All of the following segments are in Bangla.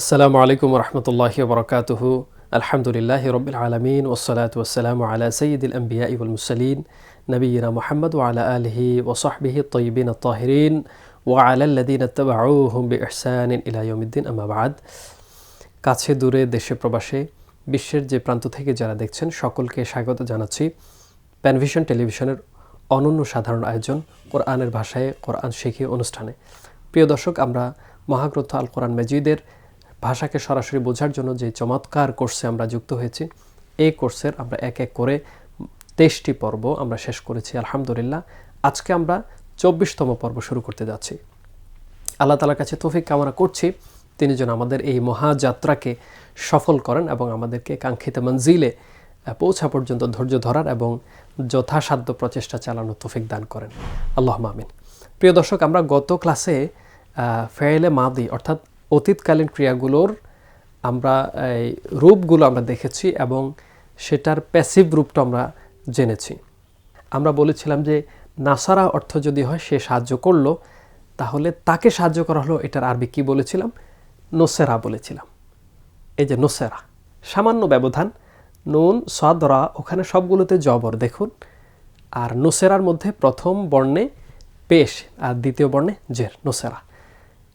আসসালামু আলাইকুম রহমতুল্লাহি বরকাতুহ আলহামদুলিল্লাহ রবিল আলমিন ওসলাত ওসালাম আলা সঈদুল আম্বিয়া ইবুল মুসলিন নবীনা মোহাম্মদ ওয়ালা আলহি ওসহবিহি তৈবিন তাহিরিন ওয়ালাল্লাদিন তবাউহুম বি ইহসান ইলাইয়ুমিদ্দিন আমাবাদ কাছে দূরে দেশে প্রবাসে, বিশ্বের যে প্রান্ত থেকে যারা দেখছেন, সকলকে স্বাগত জানাচ্ছি। প্যানভিশন টেলিভিশনের অনন্য সাধারণ আয়োজন কোরআনের ভাষায় কোরআন শিখি অনুষ্ঠানে। প্রিয় দর্শক, আমরা মহাগ্রন্থ আল কোরআন মেজিদের ভাষাকে সরাসরি বোঝার জন্য যে চমৎকার কোর্সে আমরা যুক্ত হয়েছি, এই কোর্সের আমরা এক এক করে তেইশটি পর্ব আমরা শেষ করেছি, আলহামদুলিল্লাহ। আজকে আমরা চব্বিশতম পর্ব শুরু করতে যাচ্ছি। আল্লাহ তালার কাছে তৌফিক কামনা করছি, তিনি যেন আমাদের এই মহাযাত্রাকে সফল করেন এবং আমাদেরকে কাঙ্ক্ষিত মঞ্জিলে পৌঁছা পর্যন্ত ধৈর্য ধরার এবং যথাসাধ্য প্রচেষ্টা চালানোর তৌফিক দান করেন। আল্লাহ মামিন প্রিয় দর্শক, আমরা গত ক্লাসে ফেয়েলে মাদি অর্থাৎ অতীতকালীন ক্রিয়াগুলোর আমরা, এই রূপগুলো আমরা দেখেছি এবং সেটার প্যাসিভ রূপটা আমরা জেনেছি। আমরা বলেছিলাম যে নাসারা অর্থ যদি হয়, সে সাহায্য করল, তাহলে তাকে সাহায্য করা হলো, এটার আরবি কি বলেছিলাম? নোসেরা বলেছিলাম। এই যে নোসেরা, সামান্য ব্যবধান, নুন সদরা ওখানে সবগুলোতে জবর, দেখুন। আর নোসেরার মধ্যে প্রথম বর্ণে পেশ, আর দ্বিতীয় বর্ণে জের, নোসেরা।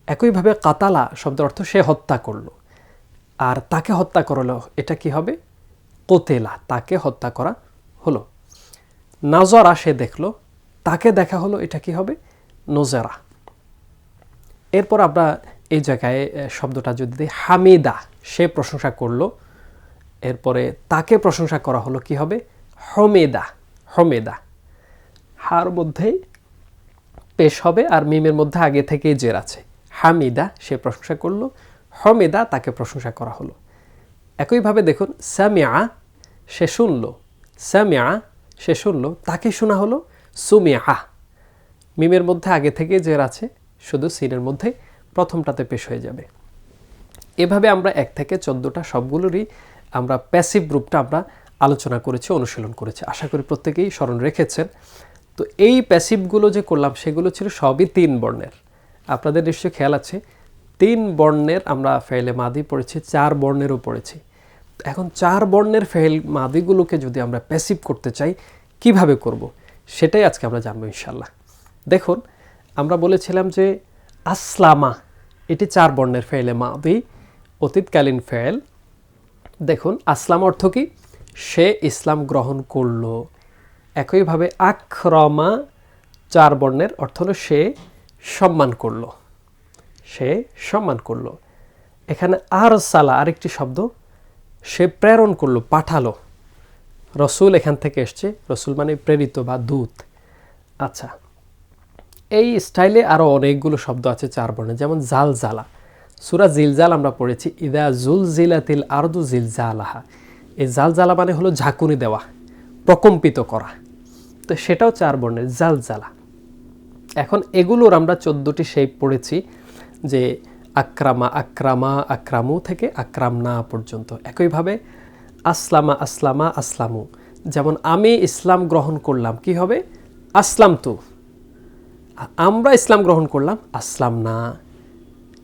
একইভাবে কাতালা শব্দের অর্থ সে হত্যা করল। আর তাকে হত্যা করল, এটা কি হবে? কোতেলা, তাকে হত্যা করা হলো। নাজরা সে দেখল, তাকে দেখা হলো, এটা কি হবে? নোজেরা। এরপর আমরা এই জায়গায় শব্দটা যদি দিই, হামিদা, সে প্রশংসা করল। এরপরে তাকে প্রশংসা করা হলো, কি হবে? হমেদা হমেদা। হার মধ্যেই পেশ হবে, আর মিমের মধ্যে আগে থেকেই জের আছে। হামিদা সে প্রশংসা করল, হমেদা তাকে প্রশংসা করা হলো। একইভাবে দেখুন স্যামিয়া সে শুনলো স্যামিয়া সে শুনল, তাকে শোনা হলো সুমিয়া। মিমের মধ্যে আগে থেকে জের আছে, শুধু সিনের মধ্যে প্রথমটাতে পেশ হয়ে যাবে। এভাবে আমরা এক থেকে চোদ্দোটা সবগুলোরই আমরা প্যাসিভ গ্রুপটা আমরা আলোচনা করেছি, অনুশীলন করেছি। আশা করি প্রত্যেকেই স্মরণ রেখেছেন। তো এই প্যাসিভগুলো যে করলাম, সেগুলো ছিল সবই তিন বর্ণের। আপনাদের নিশ্চয়ই খেয়াল আছে, তিন বর্ণের আমরা ফেলে মাদি পড়েছি, চার বর্ণেরও পড়েছি। এখন চার বর্ণের ফেল মাদিগুলোকে যদি আমরা প্যাসিভ করতে চাই, কীভাবে করব। সেটাই আজকে আমরা জানব ইনশাল্লাহ দেখুন, আমরা বলেছিলাম যে আসলামা, এটি চার বর্ণের ফেলে মাদি, অতীতকালীন ফেল দেখুন, আসলাম অর্থ কি? সে ইসলাম গ্রহণ করল। একইভাবে আক্রমা, চার বর্ণের অর্থ হলো সে সম্মান করল। সে সম্মান করল। এখানে আর সালা আরেকটি শব্দ সে প্রেরণ করল, পাঠালো। রসুল এখান থেকে এসছে। রসুল মানে প্রেরিত বা দূত। আচ্ছা এই স্টাইলে আরও অনেকগুলো শব্দ আছে চার বর্ণে যেমন জাল জালা সুরা জিলজাল আমরা পড়েছি, ইদা জুল জিলাতিল আরদু জিলজালাহা। এই জাল জালা মানে হলো ঝাঁকুনি দেওয়া, প্রকম্পিত করা। তো সেটাও চার বর্ণের জাল জালা এখন এগুলোর আমরা চোদ্দোটি শেপ পড়েছি, যে আক্রামা আক্রামা, আক্রামু থেকে আক্রামনা পর্যন্ত। একইভাবে আসলামা আসলামা, আসলামু। যেমন আমি ইসলাম গ্রহণ করলাম, কি হবে? আসলাম তু। আমরা ইসলাম গ্রহণ করলাম, আসলাম না।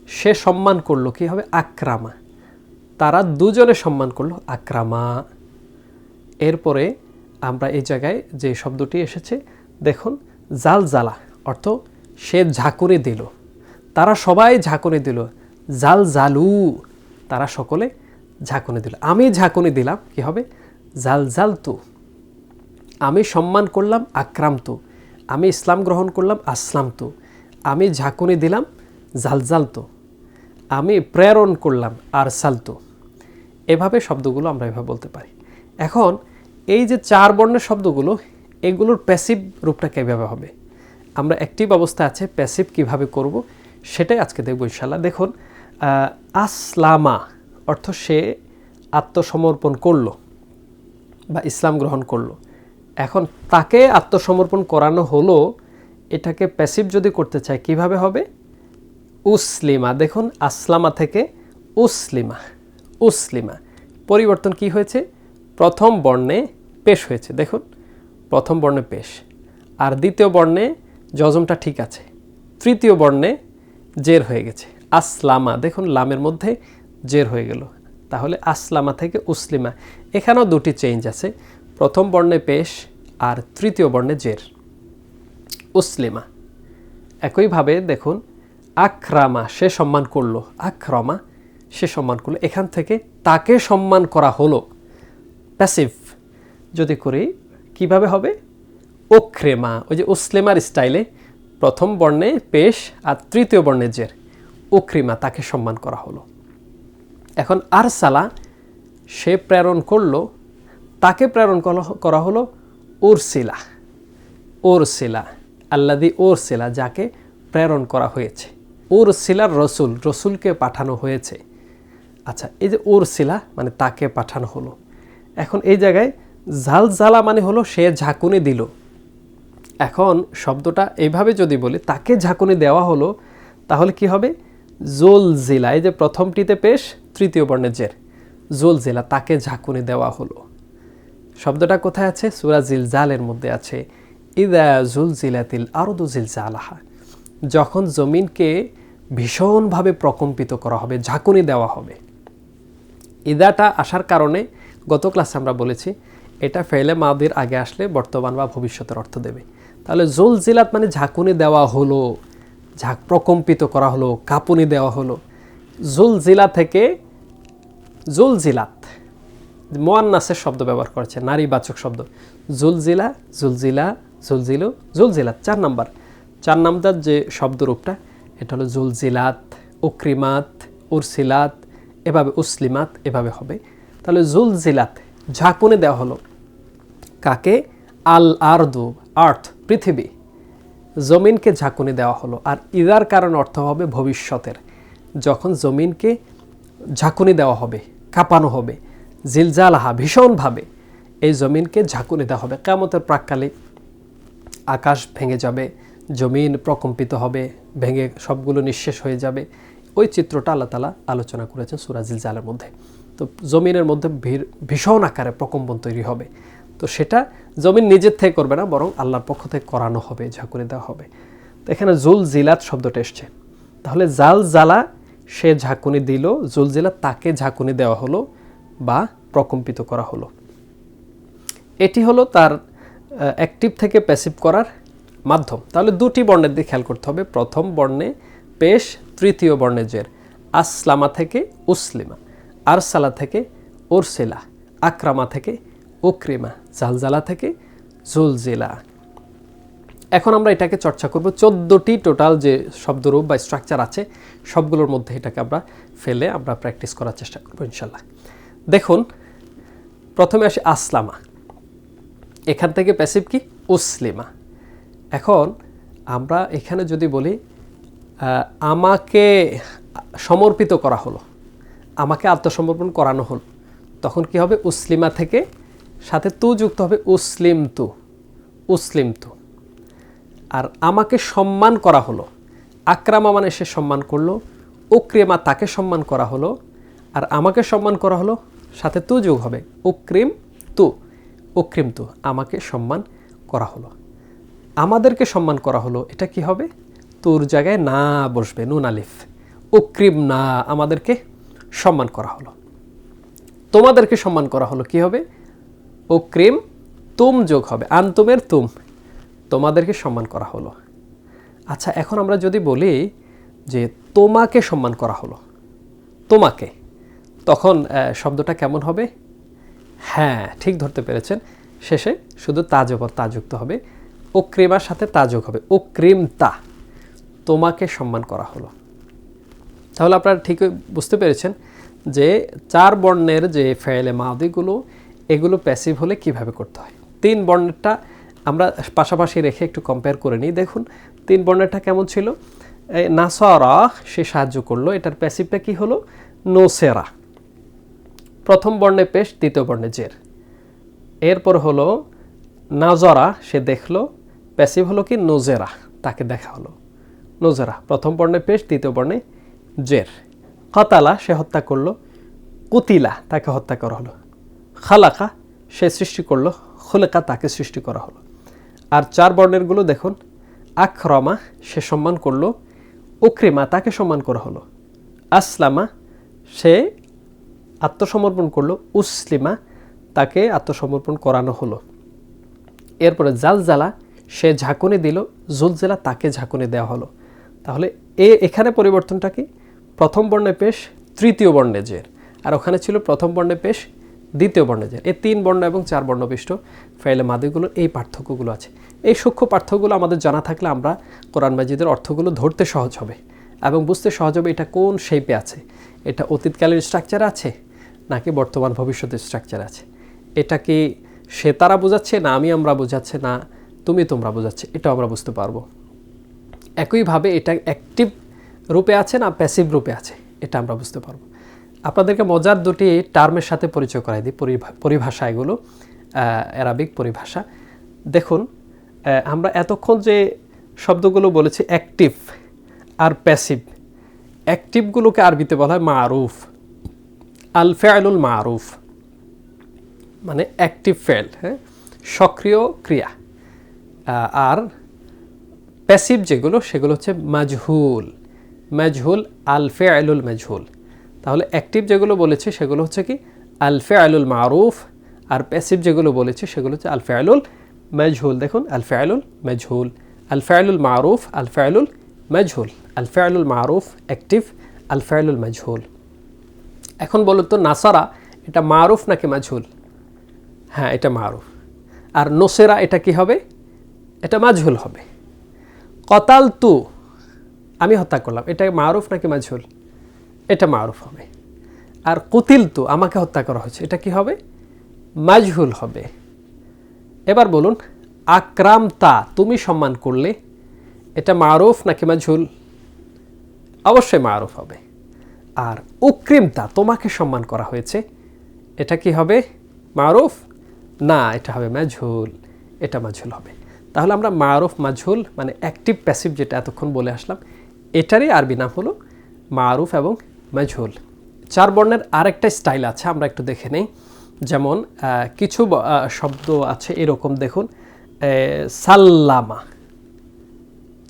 সে সম্মান করল, কি হবে? আক্রামা। তারা দুজনে সম্মান করল, আক্রামা। এরপরে আমরা এই জায়গায় যে শব্দটি এসেছে, দেখুন জাল জালা অর্থ সে ঝাঁকুনি দিল। তারা সবাই ঝাঁকুনি দিল। জাল জালু। তারা সকলে ঝাঁকুনি দিল। আমি ঝাঁকুনি দিলাম, কি হবে? জাল জাল তু আমি সম্মান করলাম আক্রাম তু আমি ইসলাম গ্রহণ করলাম আসলাম তু আমি ঝাঁকুনি দিলাম জালজাল তো আমি প্রেরণ করলাম আর সালতু এভাবে শব্দগুলো আমরা এভাবে বলতে পারি। এখন এই যে চার বর্ণের শব্দগুলো, এগুলোর প্যাসিভ রূপটা কীভাবে হবে? আমরা অ্যাক্টিভ অবস্থা আছে প্যাসিভ কীভাবে করব, সেটাই আজকে দেখব ইনশাল্লাহ দেখুন আসলামা অর্থ সে আত্মসমর্পণ করল বা ইসলাম গ্রহণ করল। এখন তাকে আত্মসমর্পণ করানো হলো, এটাকে প্যাসিভ যদি করতে চায়, কীভাবে হবে? উসলিমা, দেখুন, আসলামা থেকে উসলিমা উসলিমা। পরিবর্তন কি হয়েছে? প্রথম বর্ণে পেশ হয়েছে। দেখুন, প্রথম বর্ণে পেশ। আর দ্বিতীয় বর্ণে যজমটা ঠিক আছে। তৃতীয় বর্ণে জের হয়ে গেছে। আসলামা, দেখুন লামের মধ্যে জের হয়ে গেল। তাহলে আসলামা থেকে উসলিমা। এখানেও দুটি চেঞ্জ আছে। প্রথম বর্ণে পেশ আর তৃতীয় বর্ণে জের। উসলিমা, একইভাবে দেখুন, আক্রামা সে সম্মান করল। আক্রমা সে সম্মান করল। এখান থেকে তাকে সম্মান করা হলো। প্যাসিভ যদি করি, কীভাবে হবে? ওক্রেমা, ওই যে ওসলেমার স্টাইলে প্রথম বর্ণে পেশ আর তৃতীয় বর্ণের জের। উক্রিমা তাকে সম্মান করা হলো। এখন আরসালা সে প্রেরণ করল, তাকে প্রেরণ করা- হলো উরসিলা ওরসিলা আল্লাদি ওরসিলা যাকে প্রেরণ করা হয়েছে। ওরসিলার রসুল, রসুলকে পাঠানো হয়েছে। আচ্ছা এই যে ওরসিলা মানে তাকে পাঠানো হলো। এখন এই জায়গায় ঝালঝালা মানে হলো সে ঝাঁকুনি দিল। এখন শব্দটা এইভাবে যদি বলি, তাকে ঝাঁকুনি দেওয়া হলো, তাহলে কি হবে? জোল জিলা এই যে প্রথমটিতে পেশ, তৃতীয় বর্ণের জের। জোল জেলা তাকে ঝাঁকুনি দেওয়া হলো। শব্দটা কোথায় আছে? সুরা জিলজালের মধ্যে আছে। ইদা জুল জিলাতিল আরদু জিলজালাহা। যখন জমিনকে ভীষণভাবে প্রকম্পিত করা হবে, ঝাঁকুনি দেওয়া হবে। ইদাটা আসার কারণে গত ক্লাসে আমরা বলেছি, এটা ফেলে মাদির আগে আসলে বর্তমান বা ভবিষ্যতের অর্থ দেবে। তাহলে জুল জিলাত মানে ঝাঁকুনি দেওয়া হলো, ঝাঁক প্রকম্পিত করা হলো, কাঁপুনি দেওয়া হলো। জুল জিলা থেকে জুল জিলাত মোয়ান্নাসের শব্দ ব্যবহার করেছে, নারীবাচক শব্দ। জুলজিলা জুলজিলা, জুলজিলু, জুলজিলাত, চার নাম্বার। চার নাম্বার যে শব্দরূপটা, এটা হলো জুলজিলাত, উক্রিমাত, উরসিলাত, এভাবে উসলিমাত, এভাবে হবে। তাহলে জুলজিলাত, ঝাঁকুনে দেওয়া হলো। কাকে? আল আরদু আর্থ। পৃথিবী। জমিনকে ঝাঁকুনি দেওয়া হলো আর ইদার কারণ অর্থ হবে ভবিষ্যতের। যখন জমিনকে ঝাঁকুনি দেওয়া হবে, কাঁপানো হবে জিলজালাহা ভীষণভাবে এই জমিনকে ঝাঁকুনি দেওয়া হবে। কেমতের প্রাককালে আকাশ ভেঙে যাবে, জমিন প্রকম্পিত হবে, ভেঙে সবগুলো নিঃশেষ হয়ে যাবে। ওই চিত্রটা আল্লাহ তালা আলোচনা করেছেন সুরাজিল জালের মধ্যে। তো জমিনের মধ্যে ভীষণ আকারে প্রকম্পন তৈরি হবে। তো সেটা জমিন নিজের থেকে করবে না, বরং আল্লাহর পক্ষ থেকে করানো হবে ঝাঁকুনি দেওয়া হবে। তো এখানে জুল জিলাত শব্দটা এসছে। তাহলে জাল জালা, সে ঝাঁকুনি দিল, জুল জিলাত তাকে ঝাঁকুনি দেওয়া হলো বা প্রকম্পিত করা হলো। এটি হলো তার অ্যাক্টিভ থেকে প্যাসিভ করার মাধ্যম। তাহলে দুটি বর্ণের দিকে খেয়াল করতে হবে। প্রথম বর্ণে পেশ, তৃতীয় বর্ণে জের। আসলামা থেকে উসলিমা, আরসালা থেকে ওরসিলা আক্রামা থেকে উক্রিমা জালজালা থেকে জুলজিলা। এখন আমরা এটাকে চর্চা করব। চোদ্দোটি টোটাল যে শব্দরূপ বা স্ট্রাকচার আছে, সবগুলোর মধ্যে এটাকে আমরা ফেলে আমরা প্র্যাকটিস করার চেষ্টা করব ইনশাল্লাহ দেখুন, প্রথমে আসে আসলামা। এখান থেকে প্যাসিভ কি? উসলিমা। এখন আমরা এখানে যদি বলি আমাকে সমর্পিত করা হলো, আমাকে আত্মসমর্পণ করানো হলো, তখন কি হবে? উসলিমা থেকে সাথে তু যুক্ত হবে উসলিম তু উসলিম তু। আর আমাকে সম্মান করা হলো, আক্রামা মানে সে সম্মান করল, উক্রিমা তাকে সম্মান করা হলো, আর আমাকে সম্মান করা হলো, সাথে তু যোগ হবে উক্রিম তু উক্রিম তু, আমাকে সম্মান করা হলো। আমাদেরকে সম্মান করা হলো, এটা কি হবে? তোর জায়গায় না বসবে, নুন আলিফ, উক্রিম না, আমাদেরকে সম্মান করা হলো। তোমাদেরকে সম্মান করা হলো কি হবে? উক্রিম, তুম যোগ হবে। আন্তুমের তুম। তোমাদেরকে সম্মান করা হলো। আচ্ছা এখন আমরা যদি বলি যে তোমাকে সম্মান করা হলো, তোমাকে, তখন শব্দটা কেমন হবে? হ্যাঁ ঠিক ধরতে পেরেছেন। শেষে শুধু তাজবর তা যুক্ত হবে। অক্রিমার সাথে তাযোগ হবে। অক্রিম তা তোমাকে সম্মান করা হলো। তাহলে আপনারা ঠিক বুঝতে পেরেছেন যে চার বর্ণের যে ফেলে মাদিগুলো এগুলো প্যাসিভ হলে কীভাবে করতে হয়? তিন বর্ণেরটা আমরা পাশাপাশি রেখে একটু কম্পেয়ার করে নিই। দেখুন, তিন বর্ণেরটা কেমন ছিল? নাসরা, সে সাহায্য করল। এটার প্যাসিভটা কি হলো? নোসেরা। প্রথম বর্ণে পেশ, দ্বিতীয় বর্ণে জের। এরপর হলো নাজরা, সে দেখল। প্যাসিভ হলো কি? নোজেরা তাকে দেখা হলো। নোজেরা প্রথম বর্ণে পেশ, দ্বিতীয় বর্ণে জের। কতালা, সে হত্যা করল। কুতিলা, তাকে হত্যা করা হলো। খালাকা, সে সৃষ্টি করল, খুলেকা তাকে সৃষ্টি করা হলো। আর চার বর্ণেরগুলো দেখুন। আখরমা সে সম্মান করল, উক্রিমা তাকে সম্মান করা হলো। আসলামা, সে আত্মসমর্পণ করল, উসলিমা তাকে আত্মসমর্পণ করানো হলো। এরপরে জালজালা, সে ঝাঁকুনি দিল, জুলজেলা তাকে ঝাঁকুনি দেওয়া হলো। তাহলে এ এখানে পরিবর্তনটা কি? প্রথম বর্ণে পেশ, তৃতীয় বর্ণে জের। আর ওখানে ছিল প্রথম বর্ণে পেশ দ্বিতীয় বর্ণে জের এই তিন বর্ণ এবং চার বর্ণ বিষ্ট ফাইলে মাদিগুলোর এই পার্থক্যগুলো আছে। এই সূক্ষ্ম পার্থক্যগুলো আমাদের জানা থাকলে আমরা কোরআন মাজিদের অর্থগুলো ধরতে সহজ হবে এবং বুঝতে সহজ হবে এটা কোন শেপে আছে। এটা অতীতকালীন স্ট্রাকচার আছে নাকি বর্তমান ভবিষ্যতের স্ট্রাকচার আছে। এটা কি সে তারা বোঝাচ্ছে না আমি আমরা বোঝাচ্ছে না তুমি তোমরা বোঝাচ্ছে? এটা আমরা বুঝতে পারব। একইভাবে এটা অ্যাক্টিভ রূপে আছে না প্যাসিভ রূপে আছে? এটা আমরা বুঝতে পারব। আপনাদেরকে মজার দুটি টার্মের সাথে পরিচয় করাই দিই, পরিভা- পরিভাষা এগুলো অ্যারাবিক পরিভাষা। দেখুন আমরা এতক্ষণ যে শব্দগুলো বলেছি অ্যাক্টিভ আর প্যাসিভ অ্যাক্টিভগুলোকে আরবিতে বলা হয় মারুফ। আল ফেয়ালুল মারুফ মানে অ্যাক্টিভ ফেল হ্যাঁ? সক্রিয় ক্রিয়া। আর প্যাসিভ যেগুলো, সেগুলো হচ্ছে মাজহুল মাজহুল আল ফেয়ালুল মাজহুল তাহলে অ্যাক্টিভ যেগুলো বলেছে সেগুলো হচ্ছে কি আলফে ফেয়ালুল মারুফ, আর প্যাসিভ যেগুলো বলেছে সেগুলো হচ্ছে আল ফেয়ালুল মাজহুল দেখুন আল ফেয়ালুল মাজহুল আল ফেয়ালুল মারুফ আল ফেয়ালুল মাজহুল আল ফেয়ালুল মারুফ অ্যাক্টিভ আল ফেয়ালুল মাজহুল এখন বলুন তো, নাসারা এটা মারুফ নাকি মাজহুল হ্যাঁ এটা মারুফ। আর নোসেরা এটা কি হবে? এটা মাজহুল হবে। কতাল তু আমি হত্যা করলাম, এটা মারুফ নাকি মাজহুল এটা মারুফ হবে। আর কুতিল তু আমাকে হত্যা করা হয়েছে। এটা কি হবে? মাজহুল হবে। এবার বলুন আকরাম তা তুমি সম্মান করলে এটা মারুফ নাকি মাজহুল? অবশ্যই মারুফ হবে। আর উক্রিমতা তোমাকে সম্মান করা হয়েছে। এটা কি হবে? মারুফ? না, এটা হবে মাঝুল এটা মাঝুল হবে। তাহলে আমরা মারুফ মাঝুল মানে অ্যাক্টিভ প্যাসিভ যেটা এতক্ষণ বলে আসলাম, এটারই আরবি নাম হলো মারুফ এবং মাঝুল চার বর্ণের আরেকটা স্টাইল আছে, আমরা একটু দেখে নেই। যেমন কিছু শব্দ আছে এরকম, দেখুন সাল্লামা।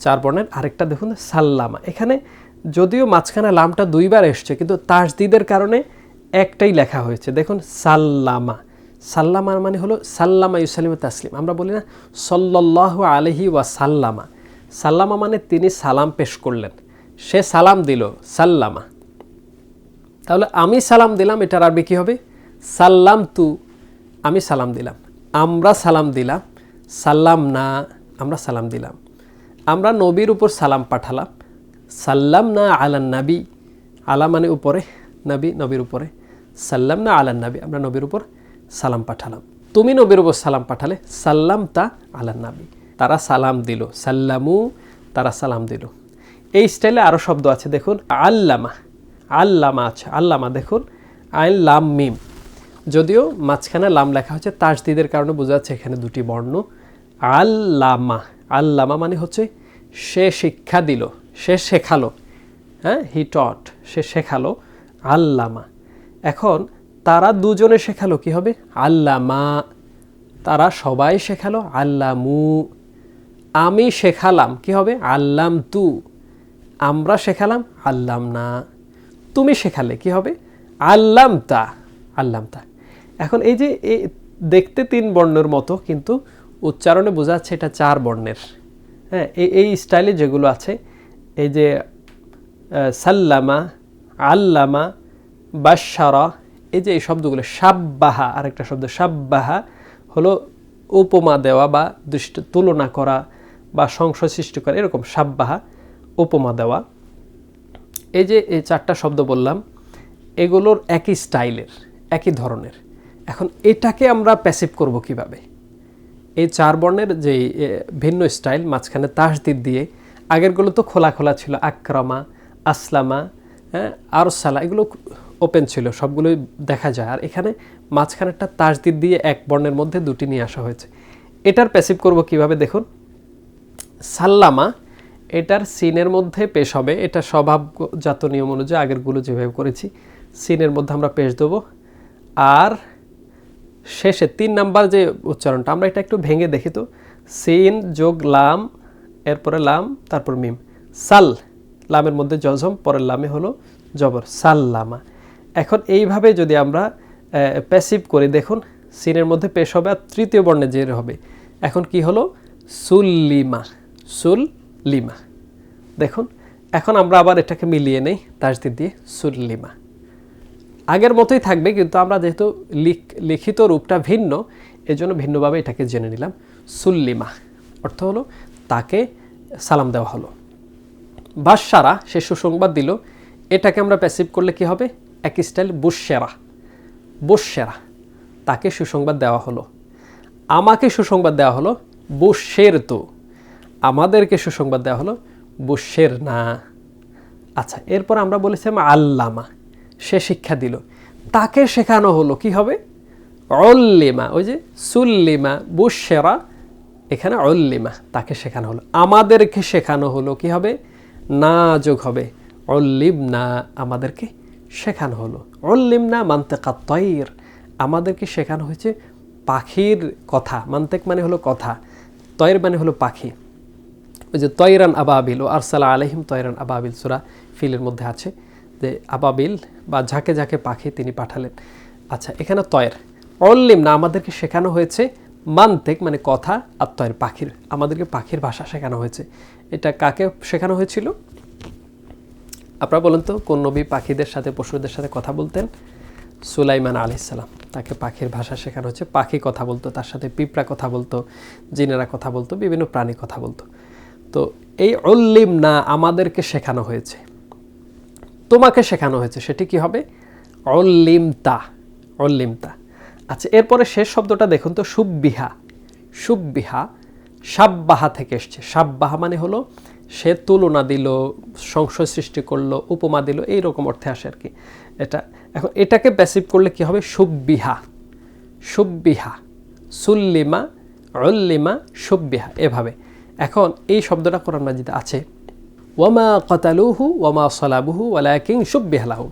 চার বর্ণের আরেকটা, দেখুন, সাল্লামা। এখানে যদিও মাঝখানে লামটা দুইবার এসছে, কিন্তু তাসদিদের কারণে একটাই লেখা হয়েছে। দেখুন, সাল্লামা। সাল্লামার মানে হলো সাল্লামা ইউসালিম তাসলিম। আমরা বলি না সল্লাহ আলহি ওয়া সাল্লামা সাল্লামা মানে তিনি সালাম পেশ করলেন। সে সালাম দিল, সাল্লামা। তাহলে আমি সালাম দিলাম, এটার আরবি কী হবে? সাল্লাম তু, আমি সালাম দিলাম। আমরা সালাম দিলাম, সাল্লাম না, আমরা সালাম দিলাম। আমরা নবীর উপর সালাম পাঠালাম। সাল্লাম না আলান নাবি, আলা মানে উপরে, নবী নবীর উপরে। সাল্লাম না আলান নাবি, আমরা নবীর উপর সালাম পাঠালাম। তুমি নবীর উপর সালাম পাঠালে, সাল্লাম তা আলান নাবি। তারা সালাম দিল, সাল্লামু, তারা সালাম দিল। এই স্টাইলে আরও শব্দ আছে, দেখুন, আল্লামা। আল্লামা আছে। আল্লামা দেখুন, আইন লাম মিম। যদিও মাঝখানে লাম লেখা হচ্ছে তাসদিদের কারণে বোঝা যাচ্ছে এখানে দুটি বর্ণ। আল্লামা আল্লামা মানে হচ্ছে সে শিক্ষা দিল, সে শেখালো। হ্যাঁ হি টট, সে শেখালো আল্লামা। এখন তারা দুজনে শেখালো, কি হবে? আল্লামা, তারা সবাই শেখালো, আল্লামু, আমি শেখালাম, কি হবে? আল্লাম তু আমরা শেখালাম আল্লাম না তুমি শেখালে, কি হবে? আল্লাম তা আল্লাম তা এখন এই যে দেখতে তিন বর্ণের মতো, কিন্তু উচ্চারণে বোঝা যাচ্ছে এটা চার বর্ণের। হ্যাঁ এই এই স্টাইলে যেগুলো আছে, এই যে সাল্লামা, আল্লামা বাসারা এই যে এই শব্দগুলো সাব্বাহা আরেকটা শব্দ সাব্বাহা হলো উপমা দেওয়া বা দৃষ্ট, তুলনা করা বা সংশয় সৃষ্টি করা, এরকম সাব্বাহা উপমা দেওয়া। এই যে, এই চারটা শব্দ বললাম, এগুলোর একই স্টাইলের, একই ধরনের। এখন এটাকে আমরা প্যাসিভ করব কীভাবে? এই চার বর্ণের যে ভিন্ন স্টাইল, মাঝখানে তাসদিদ দিয়ে, আগেরগুলো তো খোলা খোলা ছিল, আক্রমা, আসলামা হ্যাঁ আর সালা এগুলো ওপেন ছিল, সবগুলোই দেখা যায়। আর এখানে মাঝখানেরটা তাসদিদ দিয়ে এক বর্ণের মধ্যে দুটি নিয়ে আসা হয়েছে। এটার প্যাসিভ করব কীভাবে? দেখুন, সাল্লামা এটার সিনের মধ্যে পেশ হবে। এটা স্বভাবজাত নিয়ম অনুযায়ী আগেরগুলো যেভাবে করেছি, সিনের মধ্যে আমরা পেশ দেবো। আর শেষে তিন নাম্বার যে উচ্চারণটা, আমরা এটা একটু ভেঙে দেখি তো। সিন যোগ লাম, এরপরে লাম, তারপর মিম। সাল, লামের মধ্যে জজম, পরের লামে হলো জবর। সাল লামা। এখন এইভাবে যদি আমরা প্যাসিভ করি, দেখুন, সিনের মধ্যে পেশ হবে আর তৃতীয় বর্ণে জের হবে। এখন কি হলো? সুল্লিমা সুল লিমা। দেখুন, এখন আমরা আবার এটাকে মিলিয়ে নেই তাজদিদ দিয়ে সুল্লিমা আগের মতোই থাকবে, কিন্তু আমরা যেহেতু লিখ- লিখিত রূপটা ভিন্ন, এজন্য ভিন্নভাবে এটাকে জেনে নিলাম সুল্লিমা অর্থ হলো, তাকে সালাম দেওয়া হলো। বাদশারা সে সুসংবাদ দিল, এটাকে আমরা প্যাসিভ করলে কি হবে? এক স্টাইল বুশেরা বুশেরা তাকে সুসংবাদ দেওয়া হলো। আমাকে সুসংবাদ দেওয়া হলো বুশের তো আমাদেরকে সুসংবাদ দেওয়া হলো, বুশের না। আচ্ছা এরপর আমরা বলেছিলাম আল্লামা, সে শিক্ষা দিল। তাকে শেখানো হলো কি হবে? অল্লিমা ওই যে সুল্লিমা, বুশেরা, এখানে অল্লিমা তাকে শেখানো হলো। আমাদেরকে শেখানো হলো কি হবে? না যোগ হবে। অল্লিম না আমাদেরকে শেখানো হলো। অল্লিম না মান্তেকা তৈর আমাদেরকে শেখানো হয়েছে পাখির কথা। মান্তেক মানে হলো কথা, তৈর মানে হলো পাখি। ওই যে তৈরান আবাবিল, ও আরসালা আলহিম তৈরান আবাবিল সুরা ফিলের মধ্যে আছে যে আবাবিল বা ঝাঁকে ঝাঁকে পাখি তিনি পাঠালেন। আচ্ছা এখানে তয়ের। অল্লিম না, আমাদেরকে শেখানো হয়েছে মান্তেক মানে কথা, আর তয়ের পাখির। আমাদেরকে পাখির ভাষা শেখানো হয়েছে। এটা কাকে শেখানো হয়েছিল? আপনারা বলেন তো, কোন নবী পাখিদের সাথে, পশুদের সাথে কথা বলতেন? সুলাইমান আলাইসাল্লাম তাকে পাখির ভাষা শেখানো হচ্ছে পাখি কথা বলতো, তার সাথে পিঁপড়া কথা বলতো, জিনেরা কথা বলতো, বিভিন্ন প্রাণী কথা বলতো। তো এই অল্লিম না আমাদেরকে শেখানো হয়েছে। তোমাকে শেখানো হয়েছে, সেটি কি হবে? অল্লিমতা অল্লিমতা আচ্ছা এরপরে শেষ শব্দটা দেখুন তো, সুব্বিহা। সুব্বিহা সাব্বাহা থেকে এসছে। সাব্বাহা মানে হলো, সে তুলনা দিল, সংশয় সৃষ্টি করল, উপমা দিল, এই রকম অর্থে আসে আর কি। এটা, এখন এটাকে প্যাসিভ করলে কি হবে? সুব্বিহা। সুব্বিহা। সুল্লিমা অল্লিমা সুব্বিহা, এভাবে। এখন এই শব্দটা কোরআন মাজিদে আছে। ওয়ামা কতালুহু, ওয়ামা সলাবুহু ওয়ালাকিং সুব্বিহালাহু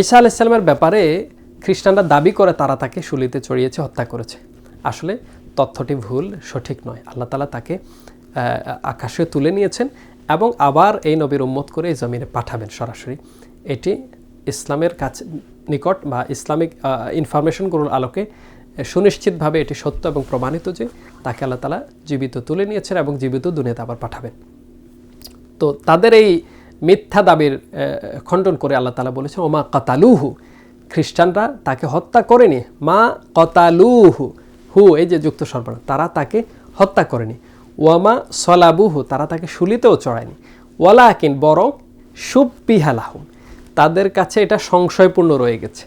ঈসা আলাইসাল্লামের ব্যাপারে খ্রিস্টানরা দাবি করে তারা তাকে শুলিতে চড়িয়েছে, হত্যা করেছে। আসলে তথ্যটি ভুল, সঠিক নয়। আল্লাহ তালা তাকে আকাশে তুলে নিয়েছেন এবং আবার এই নবীর উম্মত করে এই জমিনে পাঠাবেন সরাসরি। এটি ইসলামের কাছে নিকট বা ইসলামিক ইনফরমেশনগুলোর আলোকে সুনিশ্চিতভাবে এটি সত্য এবং প্রমাণিত যে তাকে আল্লাহ তালা জীবিত তুলে নিয়েছেন এবং জীবিত দুনিয়াতে আবার পাঠাবেন। তো তাদের এই মিথ্যা দাবির খণ্ডন করে আল্লাহ তালা বলেছেন, ওমা কতালুহু খ্রিস্টানরা তাকে হত্যা করেনি। মা কতালুহু হু, এই যে যুক্ত সর্বনাম তারা তাকে হত্যা করেনি। ওয়ামা সলাবুহু তারা তাকে শুলিতেও চড়ায়নি। ওয়ালাকিন বরং সুপিহালাহুম তাদের কাছে এটা সংশয়পূর্ণ রয়ে গেছে।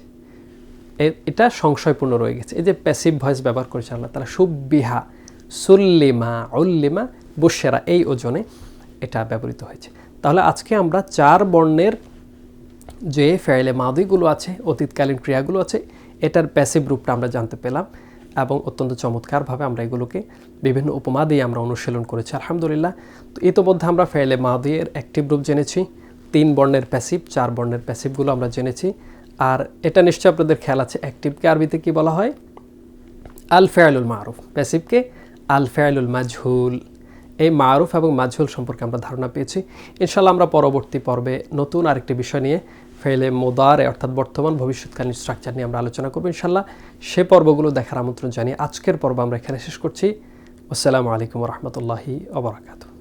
এটা সংশয়পূর্ণ রয়ে গেছে। এই যে প্যাসিভ ভয়েস ব্যবহার করেছে আল্লাহ তারা সুবিহা সুল্লিমা, উল্লিমা বুশেরা এই ওজনে এটা ব্যবহৃত হয়েছে। তাহলে আজকে আমরা চার বর্ণের যে ফেয়ালে মাদিগুলো আছে, অতীতকালীন ক্রিয়াগুলো আছে, এটার প্যাসিভ রূপটা আমরা জানতে পেলাম এবং অত্যন্ত চমৎকারভাবে আমরা এগুলোকে বিভিন্ন উপমা দিয়ে আমরা অনুশীলন করেছি, আলহামদুলিল্লাহ। তো ইতোমধ্যে আমরা ফেয়ালে মাদিয়ের অ্যাক্টিভ রূপ জেনেছি, তিন বর্ণের প্যাসিভ চার বর্ণের প্যাসিভগুলো আমরা জেনেছি। আর এটা নিশ্চয়ই আপনাদের খেয়াল আছে, অ্যাক্টিভকে আরবিতে কি বলা হয়? আল ফেয়ালুল মারুফ, প্যাসিভকে আল ফেয়ালুল মাজহুল। এই মারুফ এবং মাজহুল সম্পর্কে আমরা ধারণা পেয়েছি। ইনশাল্লাহ আমরা পরবর্তী পর্বে নতুন আরেকটি বিষয় নিয়ে ফেলে মোদারে, অর্থাৎ বর্তমান ভবিষ্যৎকালীন স্ট্রাকচার নিয়ে আমরা আলোচনা করব ইনশাল্লাহ সে পর্বগুলো দেখার আমন্ত্রণ জানিয়ে আজকের পর্ব আমরা এখানে শেষ করছি। আসসালামু আলাইকুম রহমতুল্লাহি ওবরাকাতু